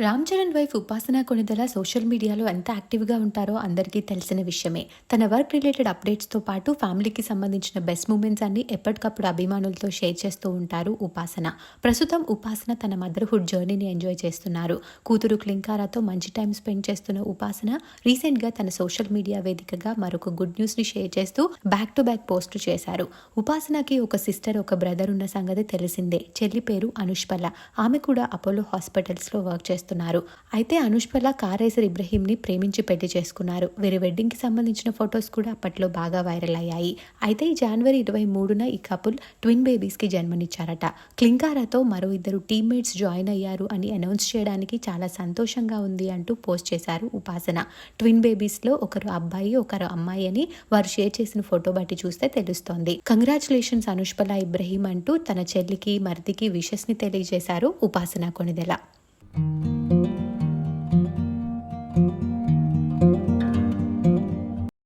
Ram Charan wife ఉపాసన Konidela social మీడియాలో ఎంత యాక్టివ్గా ఉంటారో అందరికీ తెలిసిన విషయమే. తన వర్క్ రిలేటెడ్ అప్డేట్స్తో పాటు ఫ్యామిలీకి సంబంధించిన బెస్ట్ మూమెంట్స్ అన్ని ఎప్పటికప్పుడు అభిమానులతో షేర్ చేస్తూ ఉంటారు ఉపాసన. ప్రస్తుతం ఉపాసన తన మదర్హుడ్ జర్నీని ఎంజాయ్ చేస్తున్నారు. కూతురు క్లింకారాతో మంచి టైం స్పెండ్ చేస్తున్న ఉపాసన రీసెంట్గా తన సోషల్ మీడియా వేదికగా మరొక గుడ్ న్యూస్ని షేర్ చేస్తూ బ్యాక్ టు బ్యాక్ పోస్ట్ చేశారు. ఉపాసనకి ఒక సిస్టర్ ఒక బ్రదర్ ఉన్న సంగతి తెలిసిందే. చెల్లి పేరు అనుష్పల. ఆమె కూడా అపోలో హాస్పిటల్స్లో వర్క్ చేస్తున్నారు. అయితే అనుష్పల కారేసర్ ఇబ్రహీంని ప్రేమించి పెళ్ళి చేసుకున్నారు. వీరి వెడ్డింగ్కి సంబంధించిన ఫొటోస్ కూడా అప్పట్లో బాగా వైరల్ అయ్యాయి. అయితే ఈ జనవరి ఇరవై మూడున ఈ కపుల్ ట్విన్ బేబీస్కి జన్మనిచ్చారట. క్లింకారాతో మరో ఇద్దరు టీమ్మేట్స్ జాయిన్ అయ్యారు అని అనౌన్స్ చేయడానికి చాలా సంతోషంగా ఉంది అంటూ పోస్ట్ చేశారు ఉపాసన. ట్విన్ బేబీస్లో ఒకరు అబ్బాయి ఒకరు అమ్మాయి అని వారు షేర్ చేసిన ఫోటో బట్టి చూస్తే తెలుస్తోంది. కంగ్రాచులేషన్స్ అనుష్పల ఇబ్రహీం అంటూ తన చెల్లికి మరిదికి విషస్ని తెలియజేశారు ఉపాసన కొనిదెల.